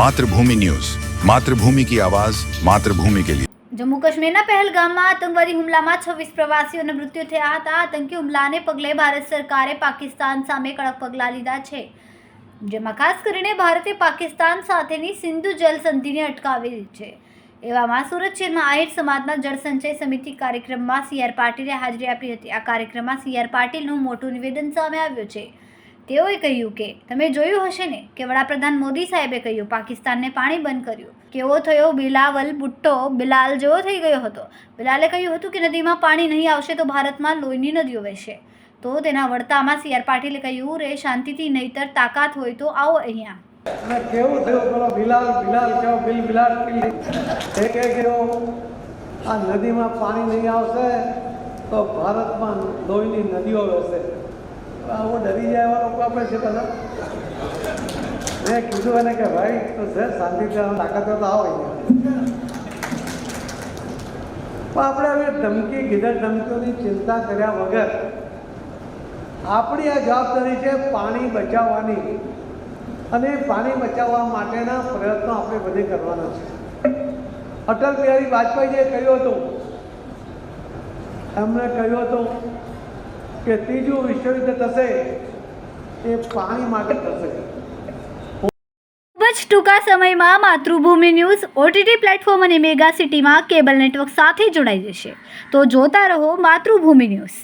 Mathrubhumi news. Mathrubhumi કી આવાજ, માતૃભૂમિ કે લિયે. જમ્મુ કાશ્મીરના પહેલગામમાં આતંકવાદી હુમલામાં છવ્વીસ પ્રવાસીઓના મૃત્યુ થયા હતા. આતંકી હુમલાને પગલે ભારત સરકારે પાકિસ્તાન સામે કડક પગલાં લીધા છે. જેમાં ખાસ કરીને ભારતે પાકિસ્તાન સાથેની સિંધુ જલ સંધિને અટકાવી છે. એવામાં સુરત શહેરમાં આહિર સમાજના જળસંચય સમિતિ કાર્યક્રમમાં સી આર પાટીલે હાજરી આપી હતી. આ કાર્યક્રમમાં સી આર પાટીલનું મોટું નિવેદન સામે આવ્યું છે. તેઓએ કહ્યું કે, તમે જોયું હશે ને કે વડાપ્રધાન મોદી સાહેબે કહ્યું, પાકિસ્તાનને પાણી બંધ કર્યું. કેવો થયો બિલાવલ ભુટ્ટો બિલાલ જેવો થઈ ગયો હતો. બિલાલે કહ્યું હતું કે નદીમાં પાણી નહીં આવશે તો ભારતમાં લોહીની નદીઓ વહેશે. તો તેના વળતામાં સી. આર. પાટીલે કહ્યું, રે, શાંતિથી નહીતર તાકાત હોય તો આવો અહીંયા. અને કેવું થયું? પેલો બિલાલ બિલાલ, કેવો બિલ, બિલાલ, બિલ? એ કહે કે આ નદીમાં પાણી નહીં આવશે તો ભારતમાં લોહીની નદીઓ વહેશે. આવો ડરી જાય એવા લોકો આપણે છે બધા. મેં કીધું એને કે, ભાઈ, તો શાંતિથી આમ તાકાત તો આવો પણ આપણે હવે ધમકી ગીધર ધમકીઓની ચિંતા કર્યા વગર આપણી આ જવાબદારી છે પાણી બચાવવાની. અને પાણી બચાવવા માટેના પ્રયત્નો આપણે બધે કરવાના છે. અટલ બિહારી વાજપેયીએ કહ્યું હતું. એમણે કહ્યું હતું કે ત્રીજું વિશ્વયુદ્ધ થશે એ પાણી માટે થશે. ખૂબ જ ટૂંકા સમયમાં માતૃભૂમિ ન્યૂઝ ઓટીટી પ્લેટફોર્મ અને મેગા સિટીમાં કેબલ નેટવર્ક સાથે જોડાઈ જશે. તો જોતા રહો માતૃભૂમિ ન્યૂઝ.